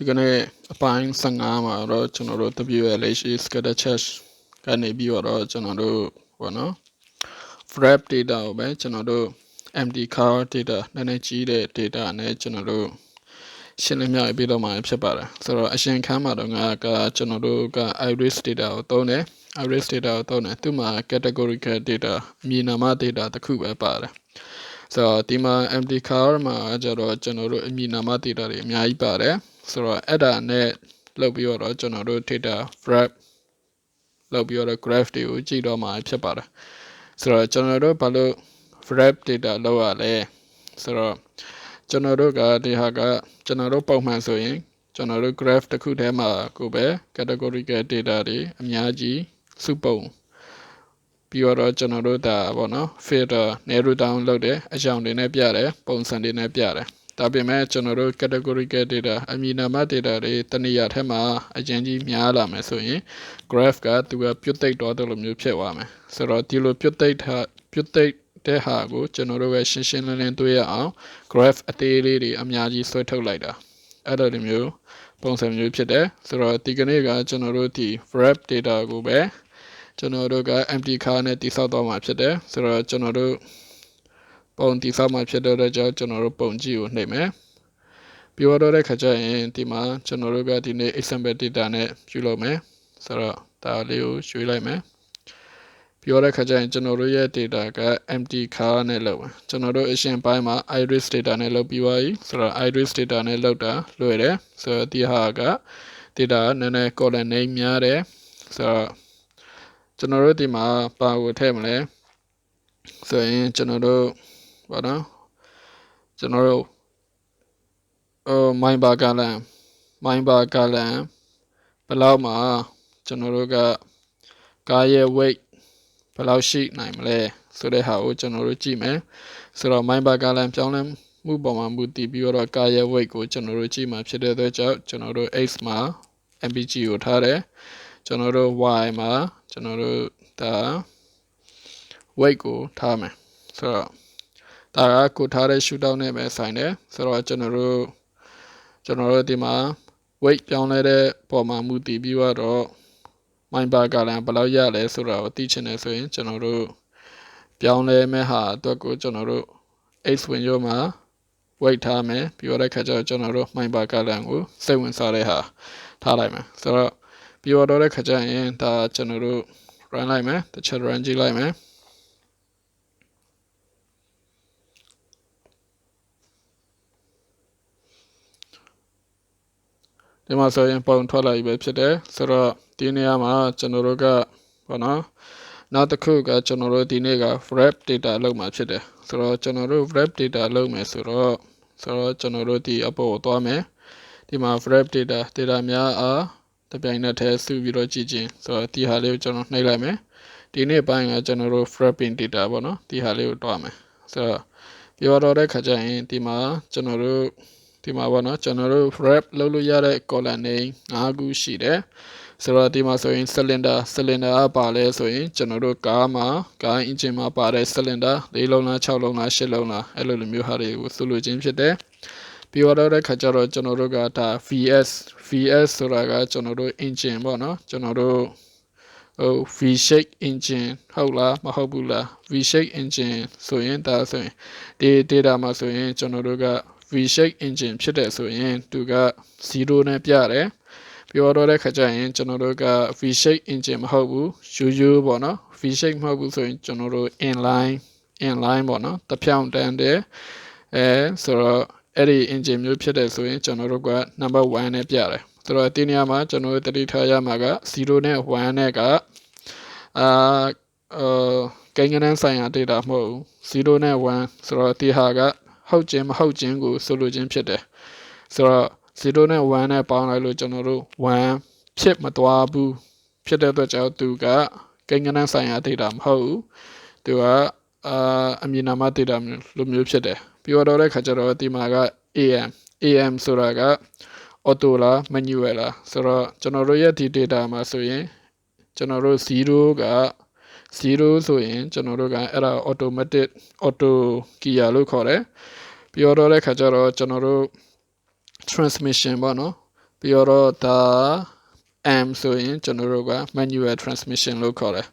ဒီကနေ့အပိုင်း15မှာတော့ကျွန်တော်တို့ WLH scatter charge ကနေပြီးတော့ကျွန်တော်တို့ဘောနော် frap data ကိုပဲကျွန်တော်တို့ MD car data နည်းနည်းကြီးတဲ့ data နဲ့ကျွန်တော်တို့ရှင်းလင်းပြပြီးတော့မှာဖြစ်ပါတယ်ဆိုတော့အရှင်ခန်းမှာတော့ငါကကျွန်တော်တို့က iris data ကိုသုံးတယ် iris data ကိုသုံးတယ်သူမှာ categorical data အမည်နာမ data တစ်ခုပဲပါတယ်ဆိုတော့ဒီမှာ MD car မှာကျတော့ကျွန်တော်တို့အမည်နာမ data တွေအများကြီးပါတယ် ဆိုတော့အဲ့ဒါနဲ့လုပ်ပြီးတော့ကျွန်တော်တို့ data wrap လုပ်ပြီးတော့ graph တွေကိုကြည့်တော့မှာဖြစ်ပါတယ်ဆိုတော့ကျွန်တော်တို့ဘာလို့ wrap data လောက်ရလဲဆိုတော့ကျွန်တော်တို့ကဒီဟာကကျွန်တော်တို့ပုံမှန်ဆိုရင်ကျွန်တော်တို့ graph တစ်ခုထဲမှာကိုပဲ categorical data တွေအများကြီးစုပုံပြီးတော့ကျွန်တော်တို့ဒါပေါ့နော် filter narrow down လုပ်တယ်အကြောင်းတွေနဲ့ပြတယ်ပုံစံတွေနဲ့ပြတယ် ဒါပေမဲ့ကျွန်တော်တို့ categorical data အမည်နာမ data တွေတနည်းအားထဲမှာအရင်ကြီးများလာမယ်ဆိုရင် graph ကသူကပြုတ်သိပ်တော့တယ်လို့မျိုးဖြစ်သွားမယ်ဆိုတော့ဒီလိုပြုတ်သိပ်ထားပြုတ်သိပ်တဲ့ဟာကိုကျွန်တော်တို့ပဲရှင်းရှင်းလင်းလင်းတွေ့ရအောင် graph အသေးလေးတွေအများကြီးဆွဲထုတ်လိုက်တာအဲ့လိုမျိုးပုံစံမျိုးဖြစ်တယ်ဆိုတော့ဒီကနေ့ကကျွန်တော်တို့ဒီ wrap data ကိုပဲကျွန်တော်တို့က empty car နဲ့တိစောက်တော့မှာဖြစ်တယ်ဆိုတော့ကျွန်တော်တို့ ပုံတိဆောက်မှဖြစ်တဲ့ကြောင့်ကျွန်တော်တို့ပုံကြည့်ကိုနှိပ်မယ်ပြောတော့တဲ့ခါကျရင်ဒီမှာကျွန်တော်တို့ကဒီနေ့ example data နဲ့ပြုလုပ်မယ်ဆိုတော့ဒါလေးကိုရွှေ့လိုက်မယ်ပြောတဲ့ခါကျရင်ကျွန်တော်တို့ရဲ့ data က empty car နဲ့လုပ်မယ်ကျွန်တော်တို့အရှင်ပိုင်းမှာ iris data နဲ့လုပ်ပြီးပါပြီဆိုတော့ iris data နဲ့လုပ်တာလွယ်တယ်ဆိုတော့ဒီဟာက data နည်းနည်း column name များတယ်ဆိုတော့ကျွန်တော်တို့ဒီမှာပါကိုထည့်မလဲဆိုရင်ကျွန်တော်တို့ ဘာနော်ကျွန်တော်တို့အော်မိုင်းဘာကလန်မိုင်းဘာကလန်ဘယ်လောက်မှာကျွန်တော်တို့ကကားရဲ့ weight ဘယ်လောက်ရှိနိုင်မလဲဆိုတဲ့ဟာကိုကျွန်တော်တို့ကြည့်မယ်ဆိုတော့မိုင်းဘာကလန်ပြောင်းလဲမှုပေါ်မှာမူတည်ပြီးတော့ကားရဲ့ weight ကိုကျွန်တော်တို့ကြည့်မှာဖြစ်တဲ့အတွက်ကြောင့်ကျွန်တော်တို့ x မှာ mpg ကိုထားတယ်ကျွန်တော်တို့ y မှာကျွန်တော်တို့ဒါ weight ကိုထားမယ်ဆိုတော့ ဒါကကိုထားတဲ့ shootout နဲ့ပဲဆိုင်တယ်ဆိုတော့ကျွန်တော်တို့ကျွန်တော်တို့ဒီမှာ weight ပြောင်းလဲတဲ့ပုံမှာမူတည်ပြီးတော့မိုင်ဘာကလည်းဘယ်လောက်ရလဲဆိုတာကိုသိချင်တယ်ဆိုရင်ကျွန်တော်တို့ပြောင်းလဲမဲ့ဟာအတွက်ကိုကျွန်တော်တို့ x win ရောမှာ weight ထားမယ်ပြီးတော့ခါကျတော့ကျွန်တော်တို့မိုင်ဘာကလည်းကိုစိတ်ဝင်စားတဲ့ဟာထားလိုက်မယ်ဆိုတော့ပြီးတော့တဲ့ခါကျရင်ဒါကျွန်တော်တို့ run လိုက်မယ်တစ်ချက် run ကြည့်လိုက်မယ် ဒီမှာဆိုရင်ပုံထွက်လာပြီပဲဖြစ်တယ်ဆိုတော့ဒီနေရာမှာကျွန်တော်တို့ကဘာနော်နောက်တစ်ခုကကျွန်တော်တို့ဒီနေ့က wrap data လောက်မှာဖြစ်တယ်ဆိုတော့ကျွန်တော်တို့ wrap data လောက်မယ်ဆိုတော့ဆိုတော့ကျွန်တော်တို့ဒီအပေါ်ကိုသွားမယ်ဒီမှာ wrap data data များအားတပြိုင်နက်တည်းစုပြီးတော့ကြည့်ချင်းဆိုတော့ဒီဟာလေးကိုကျွန်တော်နှိပ်လိုက်မယ်ဒီနေ့ပိုင်းကကျွန်တော်တို့ wrapping data ပေါ့နော်ဒီဟာလေးကိုတွားမယ်ဆိုတော့ပြောတော့တဲ့ခါကျရင်ဒီမှာကျွန်တော်တို့ ဒီမှာပေါ့နော်ကျွန်တော်တို့ wrap လုပ်လို့ရတဲ့ column တွေ၅ခုရှိတယ်ဆိုတော့ဒီမှာဆိုရင် cylinder cylinder ကပါလဲဆိုရင်ကျွန်တော်တို့ကားမှာကား engine မှာပါတဲ့ cylinder ၄လုံးလား၆လုံးလား၈လုံးလားအဲ့လိုလိုမျိုးဟာတွေကိုဆိုလိုခြင်းဖြစ်တယ်ပြီးတော့တဲ့ခါကျတော့ကျွန်တော်တို့ကဒါ VS VS ဆိုတာကကျွန်တော်တို့ engine ပေါ့နော်ကျွန်တော်တို့ဟို V shape engine ဟုတ်လားမဟုတ်ဘူးလား V shape engine ဆိုရင်ဒါဆိုရင်ဒီ data မှာဆိုရင်ကျွန်တော်တို့က V-shape engine ဖြစ်တဲ့ဆိုရင်သူက0နဲ့ပြတယ်ပြောတော့တဲ့ခါကျရင်ကျွန်တော်တို့က V-shape engine မဟုတ်ဘူးရိုးရိုးပေါ့နော် V-shape မဟုတ်ဘူးဆိုရင်ကျွန်တော်တို့ inline inline ပေါ့နော်တဖြောင်တန်းတဲ့အဲဆိုတော့အဲ့ဒီ engine မျိုးဖြစ်တဲ့ဆိုရင်ကျွန်တော်တို့က number 1နဲ့ပြတယ်ဆိုတော့ဒီနေရာမှာကျွန်တော်တို့တတိထားရမှာက0နဲ့1နဲ့ကအာအာကိန်းဂဏန်းဆိုင်ရာ data မဟုတ်ဘူး0နဲ့1ဆိုတော့ဒီဟာက ဟုတ်ခြင်းမဟုတ်ခြင်းကိုဆိုလိုခြင်းဖြစ်တယ်ဆိုတော့0နဲ့1နဲ့ပေါင်းလိုက်လို့ကျွန်တော်တို့1ဖြစ်မသွားဘူးဖြစ်တဲ့အတွက်ကြောင့်သူကကိန်းဂဏန်းဆိုင်ရာ data မဟုတ်ဘူးသူကအာအမည်နာမ data လိုမျိုးဖြစ်တယ်ပြီးတော့တဲ့ခါကျတော့ဒီမှာက AM AM ဆိုတာက auto လား manual လားဆိုတော့ကျွန်တော်တို့ရဲ့ဒီ data မှာဆိုရင်ကျွန်တော်တို့0က 0ဆိုရင်ကျွန်တော်တို့ကအဲ့ဒါ automatic auto gear လို့ခေါ်တယ်ပြောတော့တဲ့ခါကျတော့ကျွန်တော်တို့ transmission ပေါ့နော်ပြီးတော့ဒါ M ဆိုရင်ကျွန်တော်တို့က manual transmission လို့ခေါ်တယ်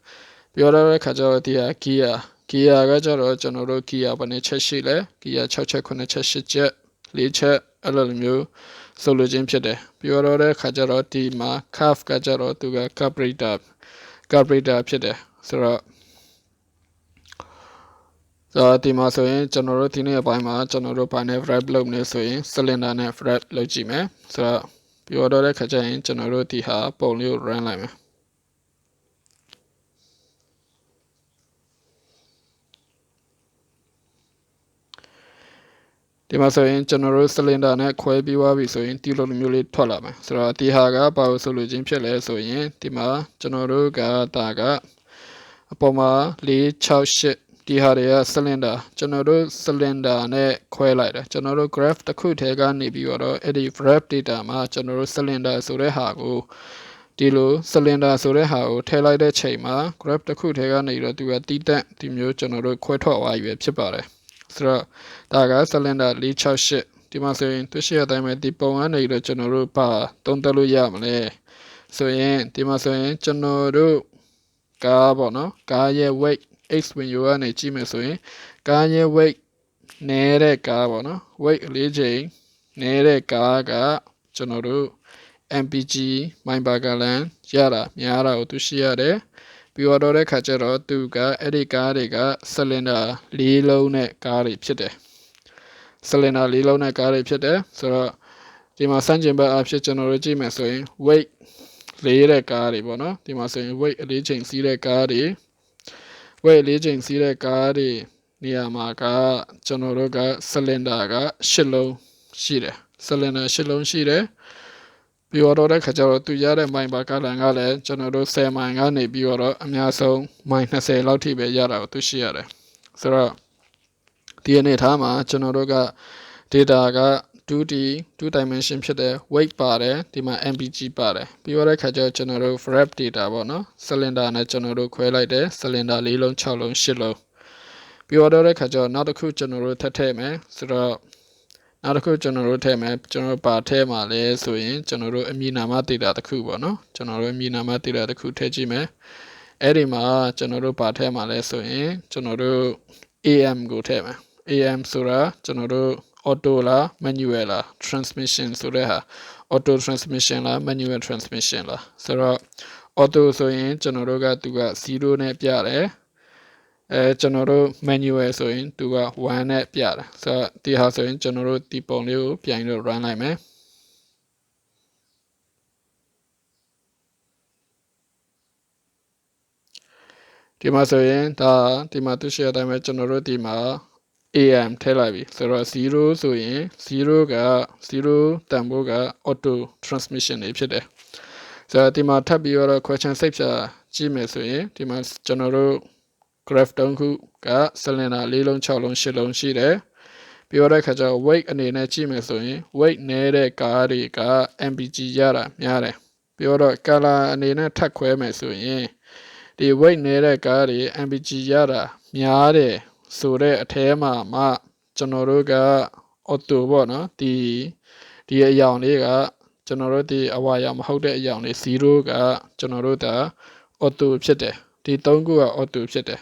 ပြောရတဲ့ခါကျတော့ဒီဟာ gear gear ကကျတော့ကျွန်တော်တို့ gear ဘယ်နှချက်ရှိလဲ gear 6ချက်9ချက်10ချက်4ချက်အဲ့လိုမျိုးဆိုလိုခြင်းဖြစ်တယ်ပြောရတဲ့ခါကျတော့ဒီမှာ curve ကကျတော့သူက carburetor carburetor ဖြစ်တယ် ဆိုတော့ဆိုတော့ဒီမှာဆိုရင်ကျွန်တော်တို့ဒီနေ့အပိုင်းမှာကျွန်တော်တို့ဘာနဲ့ wrap လုပ်နေဆိုရင် cylinder နဲ့ wrap လုပ်ကြည့်မယ်ဆိုတော့ပြောတော့တဲ့ခါကျရင်ကျွန်တော်တို့ဒီဟာပုံလေးကို run လိုက်မယ်ဒီမှာဆိုရင်ကျွန်တော်တို့ cylinder နဲ့ခွဲပြီးသွားပြီဆိုရင်ဒီလိုမျိုးလေးထွက်လာမယ်ဆိုတော့ဒီဟာကဘာလို့ဆိုလို့ချင်းဖြစ်လဲဆိုရင်ဒီမှာကျွန်တော်တို့ကဒါက အပေါ်မှာ468ဒီဟာတွေက cylinder ကျွန်တော်တို့ cylinder နဲ့ခွဲလိုက်တယ်ကျွန်တော်တို့ graph တစ်ခုထဲကနေပြီးတော့အဲ့ဒီ graph data မှာကျွန်တော်တို့ cylinder ဆိုတဲ့ဟာကိုဒီလို cylinder ဆိုတဲ့ဟာကိုထည့်လိုက်တဲ့ချိန်မှာ graph တစ်ခုထဲကနေတော့သူကတီးတက်ဒီမျိုးကျွန်တော်တို့ခွဲထွက်သွားပြီဖြစ်ပါတယ်ဆိုတော့ဒါက cylinder 468ဒီမှာဆိုရင်သူရှိရတိုင်းပဲဒီပုံကနေတော့ကျွန်တော်တို့ပါသုံးသပ်လို့ရမလဲဆိုရင်ဒီမှာဆိုရင်ကျွန်တော်တို့ ကားပေါ့နော်ကားရဲ့ weight x ဝင်ယူကနေကြည့်မယ်ဆိုရင်ကားရဲ့ weight နည်းတဲ့ကားပေါ့နော် weight အလေးချိန်နည်းတဲ့ကားကကျွန်တော်တို့ mpg မိုင်ပါဂလန်ရတာများတာကိုသူရှိရတယ်ပြီးတော့တဲ့ခါကျတော့သူကအဲ့ဒီကားတွေကဆလင်ဒါ၄လုံးနဲ့ကားတွေဖြစ်တယ်ဆလင်ဒါ၄လုံးနဲ့ကားတွေဖြစ်တယ်ဆိုတော့ဒီမှာစမ်းကျင်ဘက်အဖြစ်ကျွန်တော်တို့ကြည့်မယ်ဆိုရင် weight လေးတဲ့ကားတွေပေါ့နော်ဒီမှာဆိုရင် weight အလေးချိန်စီးတဲ့ကားတွေဝဲလေးချိန်စီးတဲ့ကားတွေနေရာမှာကကျွန်တော်တို့ကဆလင်ဒါက၈လုံးရှိတယ်ဆလင်ဒါ၈လုံးရှိတယ်ပြီးတော့တဲ့ခါကျတော့သူရတဲ့မိုင်ပါကလန်ကလည်းကျွန်တော်တို့10မိုင်ကနေပြီးတော့အများဆုံးမိုင်20လောက်ထိပဲရတာကိုသူရှိရတယ်ဆိုတော့ဒီအနေထားမှာကျွန်တော်တို့က data က 2D 2 dimension ဖြစ်တဲ့ weight ပါတယ်ဒီမှာ mpg ပါတယ်ပြီးတော့တဲ့ခါကျတော့ကျွန်တော်တို့ wrap data ပေါ့နော် cylinder နဲ့ကျွန်တော်တို့ခွဲလိုက်တယ် cylinder ၄လုံး6လုံး8လုံးပြီးတော့တဲ့ခါကျတော့နောက်တစ်ခုကျွန်တော်တို့ထပ်ထည့်မယ်ဆိုတော့နောက်တစ်ခုကျွန်တော်တို့ထည့်မယ်ကျွန်တော်ပါထည့်မှာလဲဆိုရင်ကျွန်တော်တို့အမည်နာမ data တစ်ခုပေါ့နော်ကျွန်တော်တို့အမည်နာမ data တစ်ခုထည့်ကြည့်မယ်အဲ့ဒီမှာကျွန်တော်တို့ပါထည့်မှာလဲဆိုရင်ကျွန်တော်တို့ AM ကိုထည့်မယ် AM ဆိုတာကျွန်တော်တို့ auto လား manual လား transmission ဆိုတဲ့ဟာ auto transmission လား manual transmission လားဆိုတော့ auto ဆိုရင်ကျွန်တော်တို့ကသူက0နဲ့ပြတယ်အဲကျွန်တော်တို့ manual ဆိုရင်သူက1နဲ့ပြတယ်ဆိုတော့ဒီဟာဆိုရင်ကျွန်တော်တို့ဒီပုံလေးကိုပြန်လို့ run လိုက်မယ်ဒီမှာဆိုရင်ဒါဒီမှာသူရှိရတိုင်းပဲကျွန်တော်တို့ဒီမှာ am ထည့်လိုက်ပြီဆိုတော့0ဆိုရင်0က0တန်ဖိုးက auto transmission တွေဖြစ်တယ်ဆိုတော့ဒီမှာထပ်ပြီးတော့ question စိတ်ဖြာကြည့်မယ်ဆိုရင်ဒီမှာကျွန်တော်တို့ graph တုံးခုက cylinder ၄လုံး6လုံး8လုံးရှိတယ်ပြီးတော့ခါကျတော့ weight အနေနဲ့ကြည့်မယ်ဆိုရင် weight နည်းတဲ့ကားတွေက mpg ရတာများတယ်ပြီးတော့ color အနေနဲ့ထပ်ခွဲမယ်ဆိုရင်ဒီ weight နည်းတဲ့ကားတွေ mpg ရတာများတယ် ဆိုတဲ့အထဲမှာမှကျွန်တော်တို့က auto ပေါ့နော်ဒီဒီအယောင်လေးကကျွန်တော်တို့ဒီအဝါရောင်မဟုတ်တဲ့အယောင်လေး0ကကျွန်တော်တို့ဒါ auto ဖြစ်တယ်ဒီ၃ခုက auto ဖြစ်တယ်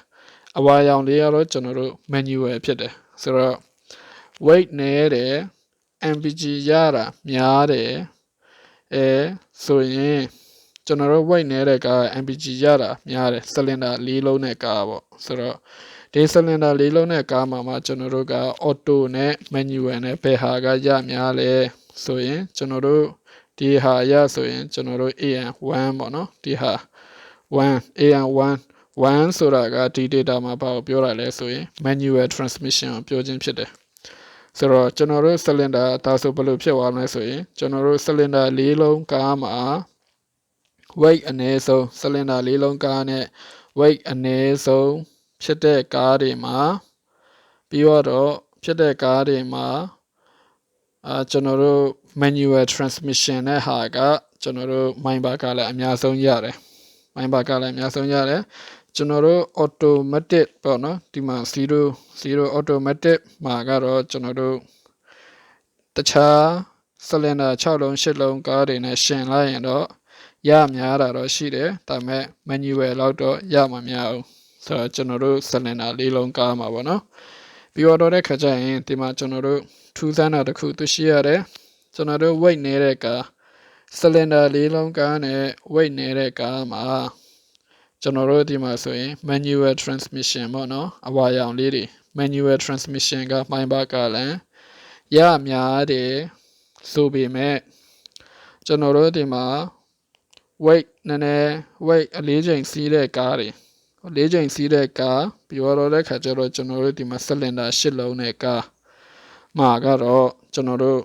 အဝါရောင်လေးကတော့ကျွန်တော်တို့ manual ဖြစ်တယ်ဆိုတော့ weight နည်းတယ် mpg ရတာများတယ်အဲဆိုရင်ကျွန်တော်တို့ weight နည်းတဲ့ကား mpg ရတာများတယ် cylinder ၄လုံးနဲ့ကားပေါ့ဆိုတော့ ဒီ cylinder လေးလုံးနဲ့ကားမှာမှကျွန်တော်တို့က auto နဲ့ manual နဲ့ဘယ်ဟာကရများလဲဆိုရင်ကျွန်တော်တို့ဒီဟာရဆိုရင်ကျွန်တော်တို့ AN1 ပေါ့နော်ဒီဟာ1 AN1 1ဆိုတာကဒီ data မှာဘာကိုပြောတာလဲဆိုရင် manual transmission ကိုပြောခြင်းဖြစ်တယ်ဆိုတော့ကျွန်တော်တို့ cylinder ဒါဆိုဘယ်လိုဖြစ်သွားမလဲဆိုရင်ကျွန်တော်တို့ cylinder လေးလုံးကားမှာ weight အနည်းဆုံး cylinder လေးလုံးကားနဲ့ weight အနည်းဆုံး ဖြစ်တဲ့ကားတွေမှာပြီးတော့ဖြစ်တဲ့ကားတွေမှာအာကျွန်တော်တို့ manual transmission နဲ့ဟာကကျွန်တော်တို့မိုင်ဘာကလည်းအများဆုံးရတယ်မိုင်ဘာကလည်းအများဆုံးရတယ်ကျွန်တော်တို့ automatic ပေါ့နော်ဒီမှာ0 0 automatic မှာကတော့ကျွန်တော်တို့တခြားဆလင်ဒါ6လုံး8လုံးကားတွေနဲ့ရှင်လိုက်ရင်တော့ရများတာတော့ရှိတယ်ဒါပေမဲ့ manual လောက်တော့ရမှာမများဘူး ဆိုတော့ကျွန်တော်တို့ဆလင်ဒါ၄လုံးကားမှာပေါ့နော်ပြီးတော့တဲ့ခါကျရင်ဒီမှာကျွန်တော်တို့ထူးဆန်းတာတစ်ခုသူရှိရတယ်ကျွန်တော်တို့ weight နေတဲ့ကားဆလင်ဒါ၄လုံးကားနဲ့ weight နေတဲ့ကားမှာကျွန်တော်တို့ဒီမှာဆိုရင် manual transmission ပေါ့နော်အဝါရောင်လေးတွေ manual transmission ကမိုင်းပါကလည်းရများတယ်ဆိုပေမဲ့ကျွန်တော်တို့ဒီမှာ weight နည်းနည်း weight အလေးချိန်စီးတဲ့ကားတွေအ လေးချိန်စီးတဲ့ကားပြီးတော့တဲ့ခါကျတော့ကျွန်တော်တို့ဒီမှာ cylinder ၈လုံးနဲ့ကားမှာကတော့ကျွန်တော်တို့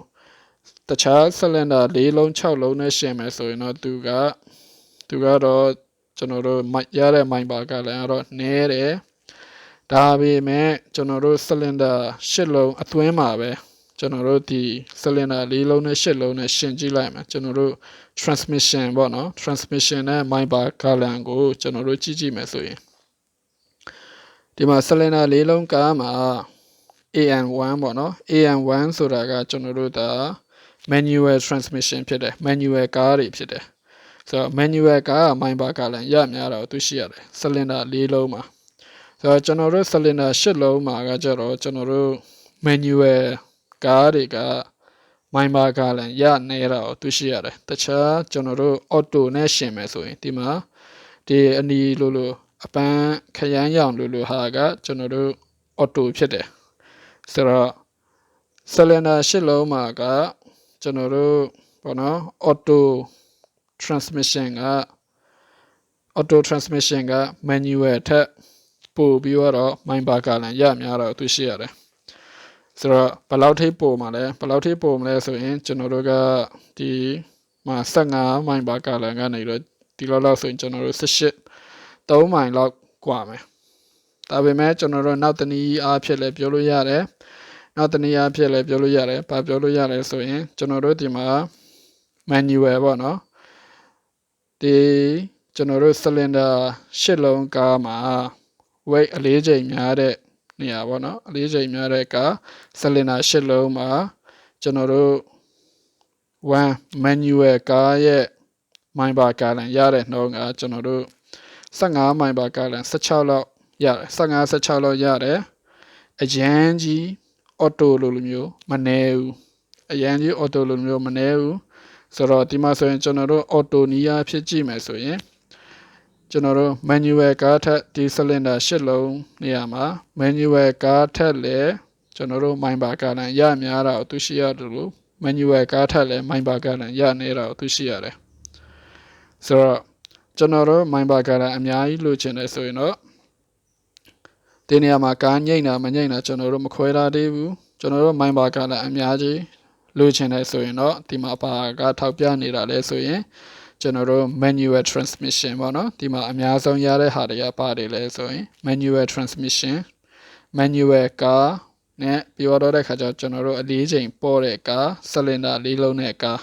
တခြား cylinder ၄လုံး၆လုံးနဲ့ရှင်မယ်ဆိုရင်တော့သူကသူကတော့ကျွန်တော်တို့ရတဲ့မိုင်ပါကလည်းတော့နည်းတယ်ဒါပေမဲ့ကျွန်တော်တို့ cylinder ၈လုံးအသွင်းမှာပဲကျွန်တော်တို့ဒီ cylinder ၄လုံးနဲ့၈လုံးနဲ့ရှင်ကြည့်လိုက်မယ်ကျွန်တော်တို့ transmission ပေါ့နော် transmission နဲ့ my bar gallon ကိုကျွန်တော်တို့ကြည့်ကြည့်မယ်ဆိုရင် ဒီမှာ cylinder ၄လုံးကားမှာ AN1 ပေါ့နော် AN1 ဆိုတာကကျွန်တော်တို့ဒါ manual transmission ဖြစ်တယ် manual ကားတွေဖြစ်တယ်ဆိုတော့ manual ကားက my bar gallon ရများတာကိုသူရှိရတယ် cylinder ၄လုံးမှာဆိုတော့ကျွန်တော်တို့ cylinder ၈လုံးမှာကကြတော့ကျွန်တော်တို့ manual ကားတွေကမိုင်ဘာကလည်းရနေတာကိုသူရှိရတယ်တခြားကျွန်တော်တို့ auto နဲ့ရှင်မယ်ဆိုရင်ဒီမှာဒီအနီလိုလို အပန်းခရမ်းရောင်လိုလိုဟာကကျွန်တော်တို့ auto ဖြစ်တယ်ဆိုတော့ cylinder ရှစ်လုံးမှာကကျွန်တော်တို့ဘောနော် auto transmission က auto transmission က manual ထက်ပို့ပြီးတော့မိုင်ဘာကလည်းရများတော့သူရှိရတယ်ဆိုတော့ဘယ်လောက်ထိပို့မှာလဲဘယ်လောက်ထိပို့မလဲဆိုရင်ကျွန်တော်တို့ကဒီမှာ15မိုင်ပါကလန်ကနေတော့ဒီလောက်လောက်ဆိုရင်ကျွန်တော်တို့18 3မိုင်လောက်กว่าမယ်ဒါပေမဲ့ကျွန်တော်တို့နောက်တနည်းအားဖြင့်လည်းပြောလို့ရတယ်နောက်တနည်းအားဖြင့်လည်းပြောလို့ရတယ်ဘာပြောလို့ရတယ်ဆိုရင်ကျွန်တော်တို့ဒီမှာ manual ပေါ့နော်ဒီကျွန်တော်တို့ cylinder ရှစ်လုံးကားမှာ weight အလေးချိန်များတဲ့နေရာပေါ့နော်အလေးချိန်များတဲ့ကဆလင်နာ၈လုံးမှာကျွန်တော်တို့1 manual ကားရဲ့မိုင်ဘာကာလန်ရတဲ့နှုန်းကကျွန်တော်တို့ 15မိုင်ဘာကာလန်16လောက်ရတယ်15 16လောက်ရတယ်အရန်ကြီးအော်တိုလိုလိုမျိုးမနေဘူးအရန်ကြီးအော်တိုလိုမျိုးမနေဘူးဆိုတော့ဒီမှာဆိုရင်ကျွန်တော်တို့အော်တိုနီးယားဖြစ်ကြည့်မယ်ဆိုရင်ကျွန်တော်တို့ manual ကားထက်ဒီ cylinder ရှစ်လုံးနေရာမှာ manual ကားထက်လည်းကျွန်တော်တို့မိုင်ဘာကာလန်ရများတာကိုသူရှိရတယ်လို့ manual ကားထက်လည်းမိုင်ဘာကာလန်ရနေတာကိုသူရှိရတယ်ဆိုတော့ ကျွန်တော်တို့မိုင်ဘာကာလန်အများကြီးလိုချင်တယ်ဆိုရင်တော့ဒီနေရာမှာကားညိတ်တာမညိတ်တာကျွန်တော်တို့မခွဲထားသေးဘူးကျွန်တော်တို့မိုင်ဘာကာလန်အများကြီးလိုချင်တယ်ဆိုရင်တော့ဒီမှာပါကထောက်ပြနေတာလဲဆိုရင်ကျွန်တော်တို့ manual transmission ပေါ့နော်ဒီမှာအများဆုံးရတဲ့ဟာတွေကပါတယ်လဲဆိုရင် manual transmission manual car နဲ့ပြောတော့တဲ့ခါကျကျွန်တော်တို့အလေးချိန်ပေါ်တဲ့ကား cylinder လေးလုံးနဲ့ကား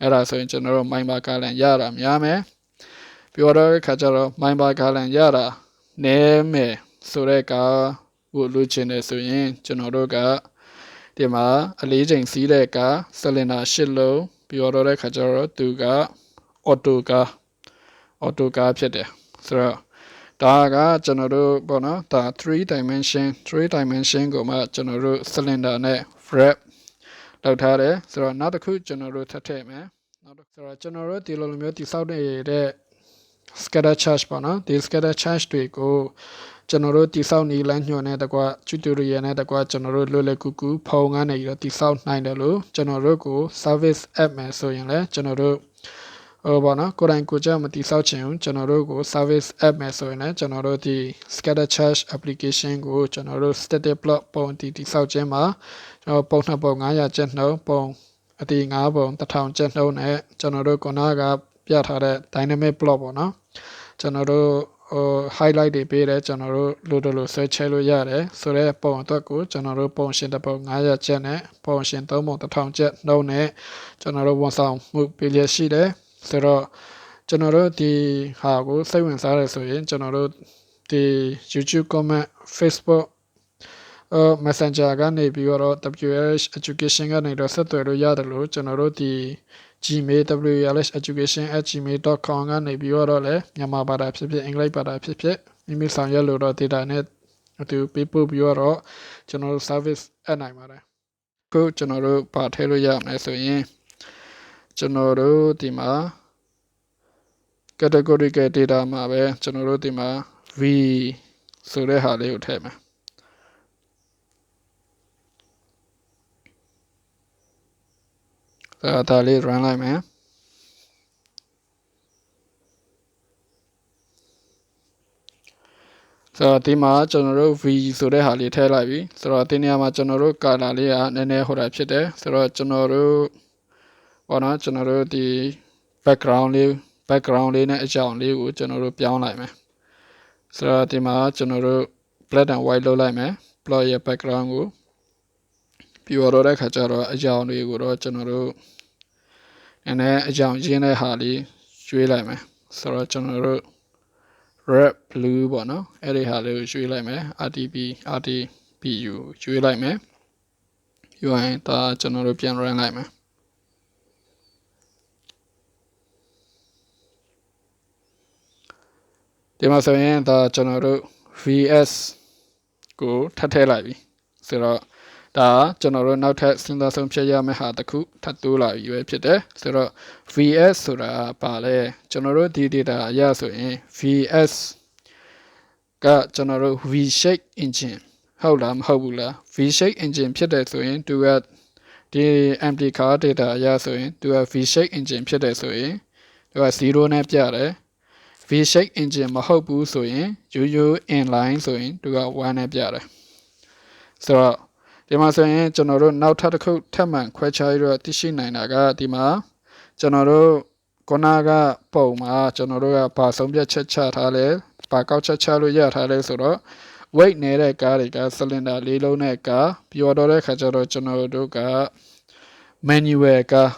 အဲ့ဒါဆိုရင်ကျွန်တော်တို့မိုင်ဘာကာလန်ရတာများမယ် ပြောတော့တဲ့ခါကျတော့မိုင်ဘာကာလန်ရတာနည်းမယ်ဆိုတဲ့ကားကိုလိုချင်တယ်ဆိုရင်ကျွန်တော်တို့ကဒီမှာအလေးချိန်စီးတဲ့ကား cylinder ၈လုံးပြောတော့တဲ့ခါကျတော့သူကအော်တိုကားအော်တိုကားဖြစ်တယ်ဆိုတော့ဒါကကျွန်တော်တို့ပေါ့နော်ဒါ3 dimension 3 dimension ကိုမှကျွန်တော်တို့ cylinder နဲ့ wrap လောက်ထားတယ်ဆိုတော့နောက်တစ်ခုကျွန်တော်တို့ထပ်ထည့်မယ်နောက်တစ်ဆိုတော့ကျွန်တော်တို့ဒီလိုလိုမျိုးတိစောက်နေတဲ့ scatter charge ပေါ့နော်ဒီ scatter charge တွေကိုကျွန်တော်တို့တိစောက်နေလမ်းညွှန်တဲ့တကွ tutorial နဲ့တကွကျွန်တော်တို့လွယ်လွယ်ကူကူဖုံကနေပြီးတော့တိစောက်နိုင်တယ်လို့ကျွန်တော်တို့ကို service app မယ်ဆိုရင်လည်းကျွန်တော်တို့ဟိုပေါ့နော်ကိုယ်တိုင်ကိုကြမတိဆောက်ချင်ဘူးကျွန်တော်တို့ကို service app မယ်ဆိုရင်လည်းကျွန်တော်တို့ဒီ scatter charge application ကိုကျွန်တော်တို့ static block ပုံတီတိဆောက်ခြင်းမှာကျွန်တော်ပုံနှစ်ပုံ900ကျပ်နှုန်းပုံအတီ9ပုံ1000ကျပ်နှုန်းနဲ့ကျွန်တော်တို့ခုနက ပြထားတဲ့ dynamic block ပေါ့နော်ကျွန်တော်တို့ဟို highlight တွေပေးတယ်ကျွန်တော်တို့လိုလိုလိုဆွဲချဲလို့ရတယ်ဆိုတော့ပုံအတွက်ကိုကျွန်တော်တို့ပုံရှင်တစ်ပုံ900ကျပ်နဲ့ပုံရှင်3ပုံ1000ကျပ်နှုန်းနဲ့ကျွန်တော်တို့ဝန်ဆောင်မှုပေးရရှိတယ်ဆိုတော့ကျွန်တော်တို့ဒီဟာကိုစိတ်ဝင်စားရဆိုရင်ကျွန်တော်တို့ဒီ YouTube comment Facebook အဲ Messenger ကနေပြီးတော့ WLH Education ကနေတော့ဆက်သွယ်လို့ရတယ်လို့ကျွန်တော်တို့ဒီ Gmail WLH education@gmail.com ကနေပြီးတော့လည်းမြန်မာဘာသာဖြစ်ဖြစ်အင်္ဂလိပ်ဘာသာဖြစ်ဖြစ်မိမိဆောင်ရွက်လို့တော့ data နဲ့အတူပေးပို့ပြီးတော့ကျွန်တော်တို့ service အပ်နိုင်ပါတယ်ခုကျွန်တော်တို့ပါထည့်လို့ရမယ်ဆိုရင်ကျွန်တော်တို့ဒီမှာ categorical data မှာပဲကျွန်တော်တို့ဒီမှာ v ဆိုတဲ့ဟာလေးကိုထည့်မယ် အဲဒါလေး run လိုက်မယ်ဆိုတော့ဒီမှာကျွန်တော်တို့ v ဆိုတဲ့ဟာလေးထည့်လိုက်ပြီဆိုတော့ဒီနေရာမှာကျွန်တော်တို့ color လေးကနည်းနည်းဟိုတာဖြစ်တယ်ဆိုတော့ကျွန်တော်တို့ဘောနော်ကျွန်တော်တို့ဒီ background လေး background လေးနဲ့အကြောင်းလေးကိုကျွန်တော်တို့ပြောင်းလိုက်မယ်ဆိုတော့ဒီမှာကျွန်တော်တို့ black and white လုပ်လိုက်မယ် plot ရဲ့ background ကို ပြီးတော့တဲ့ခါကျတော့အကြောင်းလေးကိုတော့ကျွန်တော်တို့နည်းနည်းအကြောင်းရင်းတဲ့ဟာလေးရွှေ့လိုက်မယ်ဆိုတော့ကျွန်တော်တို့ red blue ပေါ့နော်အဲ့ဒီဟာလေးကိုရွှေ့လိုက်မယ် RTB RTBU ရွှေ့လိုက်မယ်ပြီးရင်ဒါကျွန်တော်တို့ပြန် run လိုက်မယ်ဒီမှာဆိုရင်ဒါကျွန်တော်တို့ VS ကိုထပ်ထည့်လိုက်ပြီဆိုတော့ ဒါကျွန်တော်တို့နောက်ထပ်စဉ်းစားဆုံးဖြတ်ရမယ့်ဟာတစ်ခုထပ်တိုးလာပြီပဲဖြစ်တယ်ဆိုတော့ VS ဆိုတာပါလဲကျွန်တော်တို့ဒီ data အရဆိုရင် VS ကကျွန်တော်တို့ V-shape engine ဟုတ်လားမဟုတ်ဘူးလား V-shape engine ဖြစ်တယ်ဆိုရင်သူကဒီ empty car data အရဆိုရင်သူက V-shape engine ဖြစ်တယ်ဆိုရင်သူက0နဲ့ပြတယ် V-shape engine မဟုတ်ဘူးဆိုရင်ရိုးရိုး inline ဆိုရင်သူက1နဲ့ပြတယ်ဆိုတော့ ဒီမှာဆိုရင်ကျွန်တော်တို့နောက်ထပ်တစ်ခုထပ်မံခွဲခြားရတော့သိရှိနိုင်တာကဒီမှာကျွန်တော်တို့ခုနကပုံမှာကျွန်တော်တို့ကဘာဆုံးဖြတ်ချက်ချထားလဲဘာကောက်ချက်ချလို့ရထားလဲဆိုတော့ weight နေတဲ့ကားတွေက cylinder လေးလုံးနဲ့ကားပြောတော့တဲ့ခါကျတော့ကျွန်တော်တို့က manual ကား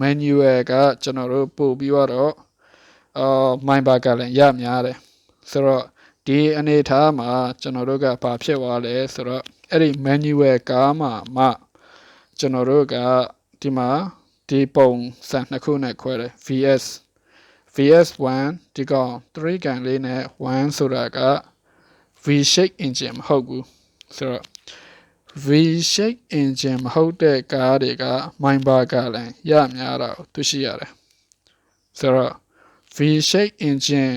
manual ကကျွန်တော်တို့ပို့ပြီးတော့အာမိုင်ဘာကလည်းရများတယ်ဆိုတော့ဒီအနေထားမှာကျွန်တော်တို့ကဘာဖြစ်သွားလဲဆိုတော့ အဲ့ဒီ manual ကားမှာမှကျွန်တော်တို့ကဒီမှာဒီပုံစံနှစ်ခုနဲ့ခွဲတယ် VS VS1 ဒီကောင်3ကန်လေးနဲ့1ဆိုတာက V-shape engine မဟုတ်ဘူးဆိုတော့ V-shape engine မဟုတ်တဲ့ကားတွေကမိုင်ဘာကလည်းရများတာကိုသိရှိရတယ်ဆိုတော့ V-shape engine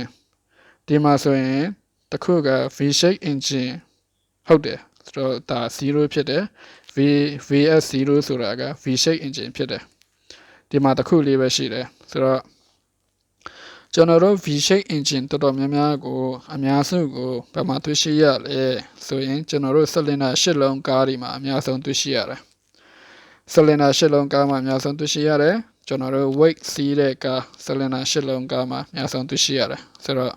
ဒီမှာဆိုရင်တခုက V-shape engine ဟုတ်တယ် ဆိုတော့ဒါ0ဖြစ်တယ် V VS0 ဆိုတာက V-shape engine ဖြစ်တယ်ဒီမှာတခုလေးပဲရှိတယ်ဆိုတော့ကျွန်တော်တို့ V-shape engine တော်တော်များများကိုအများစုကိုဘယ်မှာတွေ့ရှိရလဲဆိုရင်ကျွန်တော်တို့ဆလင်ဒါ၈လုံးကားတွေမှာအများဆုံးတွေ့ရှိရတယ်ဆလင်ဒါ၈လုံးကားမှာအများဆုံးတွေ့ရှိရတယ်ကျွန်တော်တို့ weight စီးတဲ့ကားဆလင်ဒါ၈လုံးကားမှာအများဆုံးတွေ့ရှိရတယ်ဆိုတော့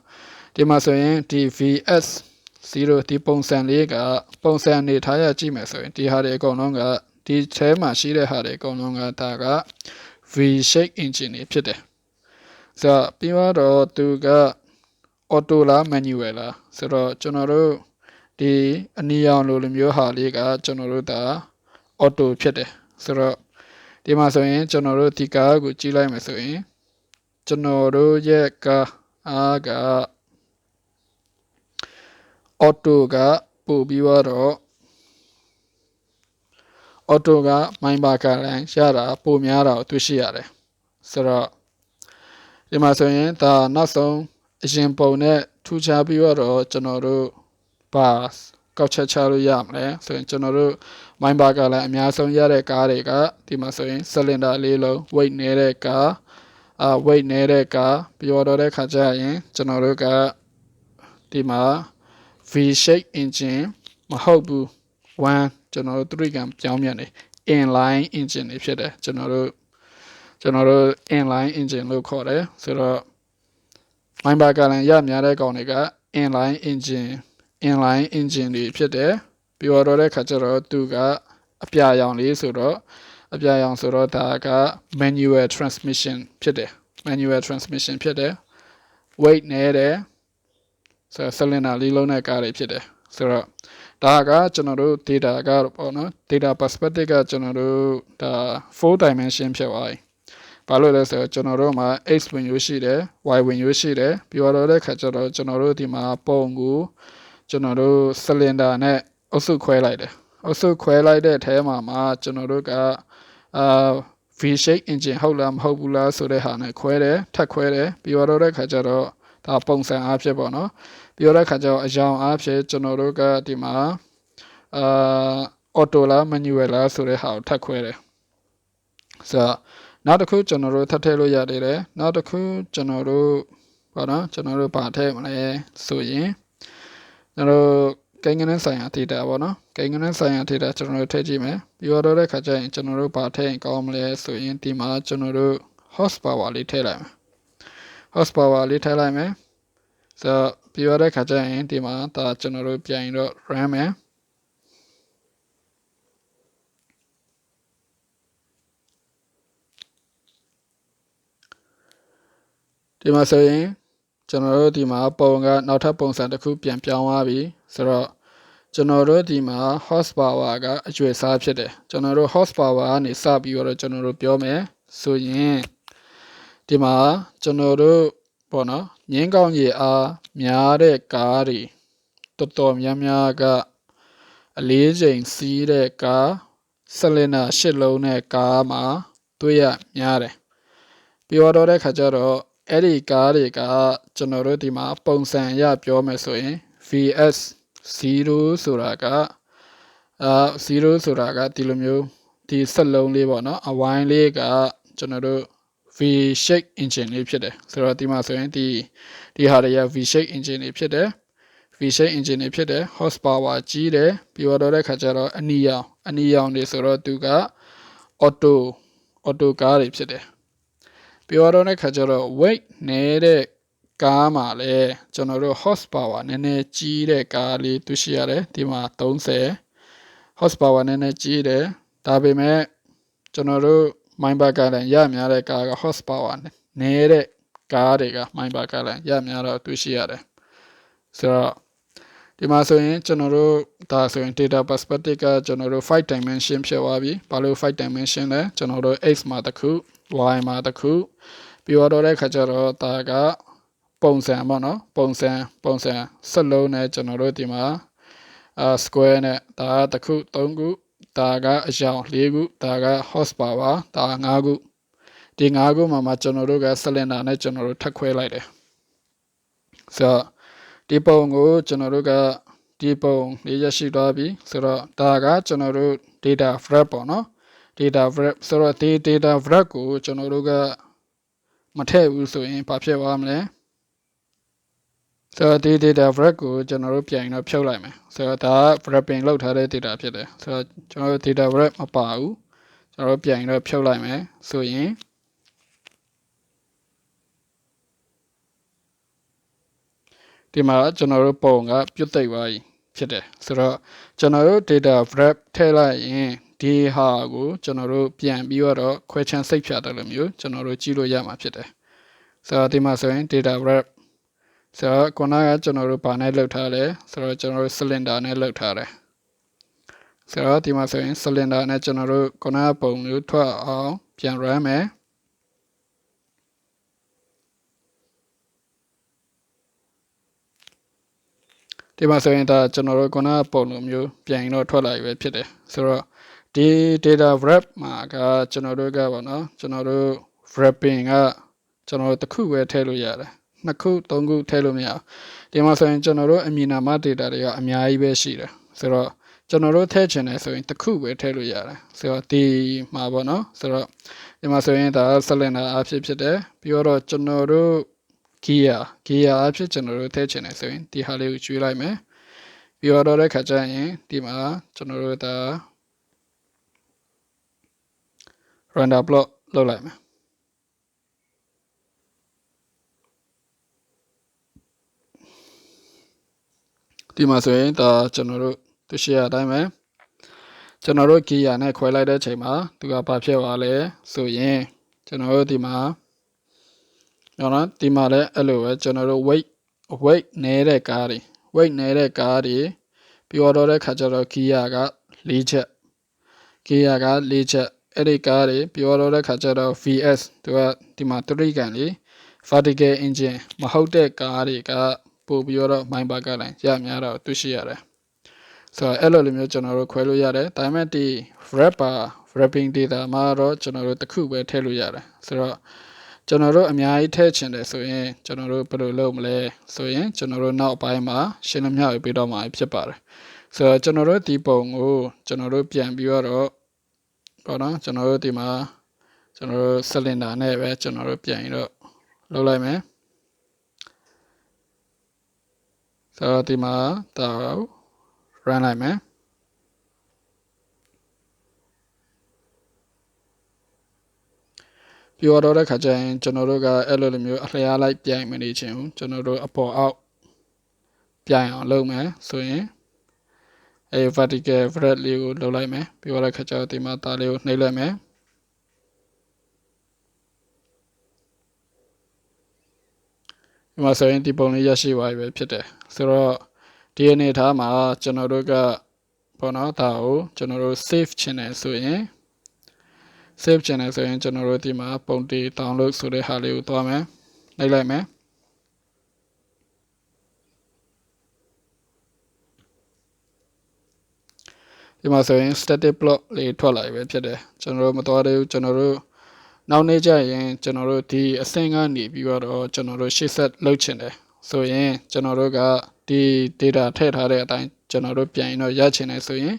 ဒီမှာဆိုရင်ဒီ VS 0ဒီပုံစံလေးကပုံစံနေထားရကြည့်မယ်ဆိုရင်ဒီဟာတွေအကုန်လုံးကဒီထဲမှာရှိတဲ့ဟာတွေအကုန်လုံးကဒါက V shape engine တွေဖြစ်တယ်။ဆိုတော့ပြီးတော့သူက auto လား manual လားဆိုတော့ကျွန်တော်တို့ဒီအနီရောင်လိုလိုမျိုးဟာလေးကကျွန်တော်တို့ဒါ auto ဖြစ်တယ်ဆိုတော့ဒီမှာဆိုရင်ကျွန်တော်တို့ဒီကားကိုကြည့်လိုက်မယ်ဆိုရင်ကျွန်တော်တို့ရဲ့ကားအားက auto ကပို့ပြီးတော့ auto ကမိုင်ဘာကလန်ရတာပိုများတာကိုတွေ့ရှိရတယ်ဆိုတော့ဒီမှာဆိုရင်ဒါနောက်ဆုံးအရင်ပုံနဲ့ထူခြားပြီးတော့ကျွန်တော်တို့ဘာကောက်ချက်ချလို့ရမလဲဆိုရင်ကျွန်တော်တို့မိုင်ဘာကလည်းအများဆုံးရတဲ့ကားတွေကဒီမှာဆိုရင်ဆလင်ဒါလေးလုံး weight နေတဲ့ကားအာ weight နေတဲ့ကားပြောတော့တဲ့ခါကျရင်ကျွန်တော်တို့ကဒီမှာ V shape engine မဟုတ်ဘူး1ကျွန်တော်တို့3ကံပြောင်းမြန်နေ inline engine တွေဖြစ်တယ်ကျွန်တော်တို့ကျွန်တော်တို့ inline engine လို့ခေါ်တယ်ဆိုတော့ line bar ကလည်းရများတဲ့ကောင်တွေက inline engine inline engine တွေဖြစ်တယ်ပြီးတော့တဲ့ခါကျတော့သူကအပြာရောင်လေးဆိုတော့အပြာရောင်ဆိုတော့ဒါက manual transmission ဖြစ်တယ် manual transmission ဖြစ်တယ် weight နဲ့တယ် ဆိုတော့ cylinder လေးလုံးနဲ့ကားတွေဖြစ်တယ်ဆိုတော့ဒါကကျွန်တော်တို့ data ကပေါ့နော် data perspective ကကျွန်တော်တို့ဒါ four dimension ဖြစ်သွားပြီဘာလို့လဲဆိုတော့ကျွန်တော်တို့မှာ x ဝင်ရိုးရှိတယ် y ဝင်ရိုးရှိတယ်ပြီးတော့တဲ့ခါကျတော့ကျွန်တော်တို့ဒီမှာပုံကိုကျွန်တော်တို့ cylinder နဲ့အုပ်စုခွဲလိုက်တယ်အုပ်စုခွဲလိုက်တဲ့အထဲမှာမှာကျွန်တော်တို့ကအာ V shape engine ဟုတ်လားမဟုတ်ဘူးလားဆိုတဲ့ဟာနဲ့ခွဲတယ်ထပ်ခွဲတယ်ပြီးတော့တဲ့ခါကျတော့ဒါပုံစံအားဖြင့်ပေါ့နော် ပြီးတော့တဲ့ခါကျတော့အယောင်အားဖြင့်ကျွန်တော်တို့ကဒီမှာအာ auto လား manual လားဆိုတဲ့ဟာကိုထပ်ခွဲတယ်ဆိုတော့နောက်တစ်ခုကျွန်တော်တို့ထပ်ထည့်လို့ရသေးတယ်နောက်တစ်ခုကျွန်တော်တို့ပေါ့နော်ကျွန်တော်တို့ပါထည့်မလဲဆိုရင်ကျွန်တော်ကိန်းဂဏန်းဆိုင်ရာ data ပေါ့နော်ကိန်းဂဏန်းဆိုင်ရာ data ကျွန်တော်တို့ထည့်ကြည့်မယ်ပြီးတော့တဲ့ခါကျရင်ကျွန်တော်တို့ပါထည့်ရင်ကောင်းမလဲဆိုရင်ဒီမှာကျွန်တော်တို့ horsepower လေးထည့်လိုက်မယ် horsepower လေးထည့်လိုက်မယ်ဆိုတော့ ပြီးတော့တဲ့ခါကျရင်ဒီမှာဒါကျွန်တော်တို့ပြန်ရင်တော့ ram မယ်ဒီမှာဆိုရင်ကျွန်တော်တို့ဒီမှာပုံကနောက်ထပ်ပုံစံတစ်ခုပြန်ပြောင်းသွားပြီဆိုတော့ကျွန်တော်တို့ဒီမှာ horsepower ကအကျွေးစားဖြစ်တယ်ကျွန်တော်တို့ horsepower ကနေစပြီးတော့ကျွန်တော်တို့ပြောမယ်ဆိုရင်ဒီမှာကျွန်တော်တို့ ပေါ့နော်ငင်းကောင်းကြီးအားများတဲ့ကားတွေတော်တော်များများကအလေးချိန်စီးတဲ့ကားဆလင်နာရှစ်လုံးနဲ့ကားမှာတွေ့ရများတယ်ပြောတော့တဲ့ခါကျတော့အဲ့ဒီကားတွေကကျွန်တော်တို့ဒီမှာပုံစံရပြောမယ်ဆိုရင် VS 0ဆိုတာကအာ0ဆိုတာကဒီလိုမျိုးဒီစက်လုံးလေးပေါ့နော်အဝိုင်းလေးကကျွန်တော်တို့ V shape engine လေးဖြစ်တယ်ဆိုတော့ဒီမှာဆိုရင်ဒီဒီဟာတွေက V shape engine တွေဖြစ်တယ် V shape engine တွေဖြစ်တယ် horsepower ကြီးတယ်ပြီးတော့တဲ့ခါကျတော့အနီရောင်အနီရောင်တွေဆိုတော့သူက auto auto ကားတွေဖြစ်တယ်ပြောတော့တဲ့ခါကျတော့ weight နည်းတဲ့ကားမှာလည်းကျွန်တော်တို့ horsepower နည်းနည်းကြီးတဲ့ကားလေးတွေ့ရှိရတယ်ဒီမှာ30 horsepower နည်းနည်းကြီးတယ်ဒါပေမဲ့ကျွန်တော်တို့ mine bar gallon ရများတဲ့ကားက horsepower နည်းတဲ့ကားတွေက mine bar gallon ရများတော့တွေ့ရှိရတယ်ဆိုတော့ဒီမှာဆိုရင်ကျွန်တော်တို့ဒါဆိုရင် data perspective ကကျွန်တော်တို့5 dimension ဖြစ်သွားပြီဘာလို့5 dimension လဲကျွန်တော်တို့ x မှာတစ်ခု y မှာတစ်ခုပြီးတော့တဲ့ခါကျတော့ဒါကပုံစံပေါ့နော်ပုံစံပုံစံဆက်လုံးနဲ့ကျွန်တော်တို့ဒီမှာအာ square နဲ့ဒါကတစ်ခု၃ခု ဒါကအရောင်၄ခုဒါက horsepower ဒါက၅ခုဒီ၅ခုမှာမှကျွန်တော်တို့က cylinder နဲ့ကျွန်တော်တို့ထပ်ခွဲလိုက်တယ်ဆိုတော့ဒီပုံကိုကျွန်တော်တို့ကဒီပုံလေးရရှိသွားပြီဆိုတော့ဒါကကျွန်တော်တို့ data frame ပေါ့နော် data frame ဆိုတော့ဒီ data frame ကိုကျွန်တော်တို့ကမထည့်ဘူးဆိုရင်ဘာဖြစ်သွားမလဲ ဆိုတော့ဒီ data frame ကိုကျွန်တော်တို့ပြန်တော့ဖြုတ်လိုက်မယ်ဆိုတော့ဒါက wrapping လောက်ထားတဲ့ data ဖြစ်တယ်ဆိုတော့ကျွန်တော်တို့ data frame မပါဘူးကျွန်တော်တို့ပြန်တော့ဖြုတ်လိုက်မယ်ဆိုရင်ဒီမှာကျွန်တော်တို့ပုံကပြုတ်သိပ်သွားပြီဖြစ်တယ်ဆိုတော့ကျွန်တော်တို့ data wrap ထည့်လိုက်ရင်ဒီဟာကိုကျွန်တော်တို့ပြန်ပြီးတော့ခွဲချမ်းစိတ်ဖြတ်တယ်လို့မျိုးကျွန်တော်တို့ကြည့်လို့ရမှာဖြစ်တယ်ဆိုတော့ဒီမှာဆိုရင် data wrap ဆိုတော့ခုနကကျွန်တော်တို့ဘာနဲ့လောက်ထားလဲဆိုတော့ကျွန်တော်တို့ cylinder နဲ့လောက်ထားတယ်ဆိုတော့ဒီမှာဆိုရင် cylinder နဲ့ကျွန်တော်တို့ခုနကပုံမျိုးထွက်အောင်ပြန် run မယ်ဒီမှာဆိုရင်ဒါကျွန်တော်တို့ခုနကပုံလိုမျိုးပြန်ရင်တော့ထွက်လာပြီပဲဖြစ်တယ်ဆိုတော့ဒီ data wrap မှာကကျွန်တော်တို့ကပေါ့နော်ကျွန်တော်တို့ wrapping ကကျွန်တော်တို့တစ်ခုပဲထည့်လို့ရတယ် နှစ်ခုသုံးခုထည့်လို့မရဘူးဒီမှာဆိုရင်ကျွန်တော်တို့အမည်နာမ data တွေကအများကြီးပဲရှိတယ်ဆိုတော့ကျွန်တော်တို့ထည့်ချင်တယ်ဆိုရင်တစ်ခုပဲထည့်လို့ရတယ်ဆိုတော့ဒီမှာပေါ့နော်ဆိုတော့ဒီမှာဆိုရင်ဒါ cylinder အဖြစ်ဖြစ်တယ်ပြီးတော့ကျွန်တော်တို့ gear gear အဖြစ်ကျွန်တော်တို့ထည့်ချင်တယ်ဆိုရင်ဒီဟာလေးကိုကျွေးလိုက်မယ်ပြီးတော့တဲ့ခါကျရင်ဒီမှာကျွန်တော်တို့ဒါ render block လုပ်လိုက်မယ် ဒီမှာဆိုရင်ဒါကျွန်တော်တို့သူရှိရအတိုင်းပဲကျွန်တော်တို့ gear နဲ့ခွဲလိုက်တဲ့အချိန်မှာသူကဘာဖြစ်သွားလဲဆိုရင်ကျွန်တော်တို့ဒီမှာနော်ဒီမှာလည်းအဲ့လိုပဲကျွန်တော်တို့ weight weight နည်းတဲ့ကားတွေ weight နည်းတဲ့ကားတွေပြီးတော့တဲ့ခါကျတော့ gear က၄ချက် gear က၄ချက်အဲ့ဒီကားတွေပြီးတော့တဲ့ခါကျတော့ VS သူကဒီမှာ3ကန်လေး vertical engine မဟုတ်တဲ့ကားတွေက ပို့ပြီးတော့မိုင်းပါကလိုင်းရများတော့တွေ့ရှိရတယ်ဆိုတော့အဲ့လိုလိုမျိုးကျွန်တော်တို့ခွဲလို့ရတယ်ဒါပေမဲ့ဒီ wrapper wrapping data မှာတော့ကျွန်တော်တို့တစ်ခုပဲထည့်လို့ရတယ်ဆိုတော့ကျွန်တော်တို့အများကြီးထည့်ချင်တယ်ဆိုရင်ကျွန်တော်တို့ဘယ်လိုလုပ်မလဲဆိုရင်ကျွန်တော်တို့နောက်အပိုင်းမှာရှင်းလင်းပြပေးတော့မှာဖြစ်ပါတယ်ဆိုတော့ကျွန်တော်တို့ဒီပုံကိုကျွန်တော်တို့ပြန်ပြီးတော့ပေါ့နော်ကျွန်တော်တို့ဒီမှာကျွန်တော်တို့ဆလင်ဒါနဲ့ပဲကျွန်တော်တို့ပြန်ရင်တော့လုပ်လိုက်မယ် ဆိုတော့ဒီမှာတော့ run လိုက်မယ်ပြောတော့တဲ့ခါကျရင်ကျွန်တော်တို့ကအဲ့လိုလိုမျိုးအလျားလိုက်ပြိုင်မနေချင်ဘူးကျွန်တော်တို့အပေါ်အောက်ပြိုင်အောင်လုပ်မယ်ဆိုရင်အဲ vertical fret လေးကိုလုပ်လိုက်မယ်ပြီးတော့ခါကျတော့ဒီမှာသားလေးကိုနှိပ်လိုက်မယ်ဒီမှာဆိုရင်ဒီပုံလေးရရှိသွားပြီပဲဖြစ်တယ် ဆိုတော့ဒီအနေထားမှာကျွန်တော်တို့ကဘောနော်ဒါကိုကျွန်တော်တို့ save ချင်တယ်ဆိုရင် save channel ဆိုရင်ကျွန်တော်တို့ဒီမှာပုံတီ download ဆိုတဲ့ဟာလေးကိုသွားမယ်နှိပ်လိုက်မယ်ဒီမှာဆိုရင် static block လေးထွက်လာပြီပဲဖြစ်တယ်ကျွန်တော်တို့မသွားသေးဘူးကျွန်တော်တို့နောက်နေ့ကျရင်ကျွန်တော်တို့ဒီအဆင့်ကနေပြီးတော့ကျွန်တော်တို့ရှေ့ဆက်လုပ်ချင်တယ် ဆိုရင်ကျွန်တော်တို့ကဒီ data ထည့်ထားတဲ့အတိုင်းကျွန်တော်တို့ပြန်ရင်တော့ရချင်တယ်ဆိုရင်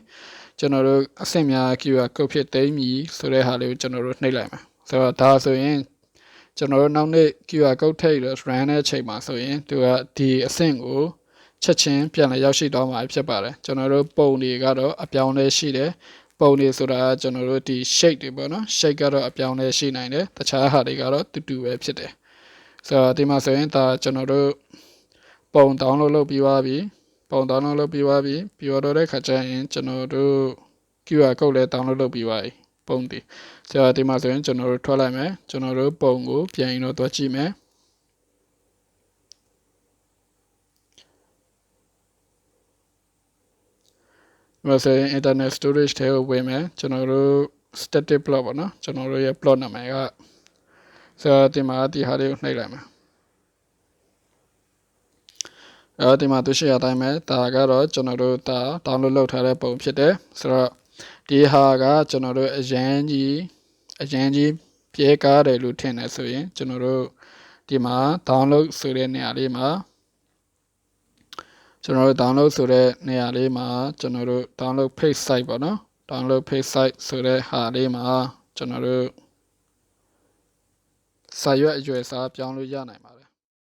ကျွန်တော်တို့အဆင့်များ QR code ဖြစ်သိမ်းပြီဆိုတဲ့ဟာလေးကိုကျွန်တော်တို့နှိပ်လိုက်မယ်ဆိုတော့ဒါဆိုရင်ကျွန်တော်တို့နောက်နေ့ QR code ထည့်ပြီးတော့ run တဲ့အချိန်မှာဆိုရင်သူကဒီအဆင့်ကိုချက်ချင်းပြန်လည်ရောက်ရှိတော့မှာဖြစ်ပါတယ်ကျွန်တော်တို့ပုံတွေကတော့အပြောင်းလဲရှိတယ်ပုံတွေဆိုတာကျွန်တော်တို့ဒီ shape တွေပေါ့နော် shape ကတော့အပြောင်းလဲရှိနိုင်တယ်တခြားဟာတွေကတော့တူတူပဲဖြစ်တယ် ဆိုတော့ဒီမှာဆိုရင်ဒါကျွန်တော်တို့ပုံ download လုပ်ပြီးသွားပြီပုံ download လုပ်ပြီးသွားပြီပြီးတော့တဲ့ခါကျရင်ကျွန်တော်တို့ QR code လည်း download လုပ်ပြီးသွားပြီပုံတည်ဆိုတော့ဒီမှာဆိုရင်ကျွန်တော်တို့ထွက်လိုက်မယ်ကျွန်တော်တို့ပုံကိုပြန်ရင်တော့တွားကြည့်မယ်မဆိုရင် internet storage ထဲကိုဝင်မယ်ကျွန်တော်တို့ static plot ပေါ့နော်ကျွန်တော်တို့ရဲ့ plot နာမည်က ဆိုတော့ဒီမှာဒီဟာလေးကိုနှိပ်လိုက်မယ်အဲဒီမှာသူရှိရတိုင်းပဲဒါကတော့ကျွန်တော်တို့ဒါ download လုပ်ထားတဲ့ပုံဖြစ်တယ်ဆိုတော့ဒီဟာကကျွန်တော်တို့အရန်ကြီးအရန်ကြီးပြဲကားတယ်လို့ထင်တယ်ဆိုရင်ကျွန်တော်တို့ဒီမှာ download ဆိုတဲ့နေရာလေးမှာကျွန်တော်တို့ download ဆိုတဲ့နေရာလေးမှာကျွန်တော်တို့ download page site ပေါ့နော် download page site ဆိုတဲ့ဟာလေးမှာကျွန်တော်တို့ စာရွက်အရွယ်အစားပြောင်းလို့ရနိုင်ပါတယ်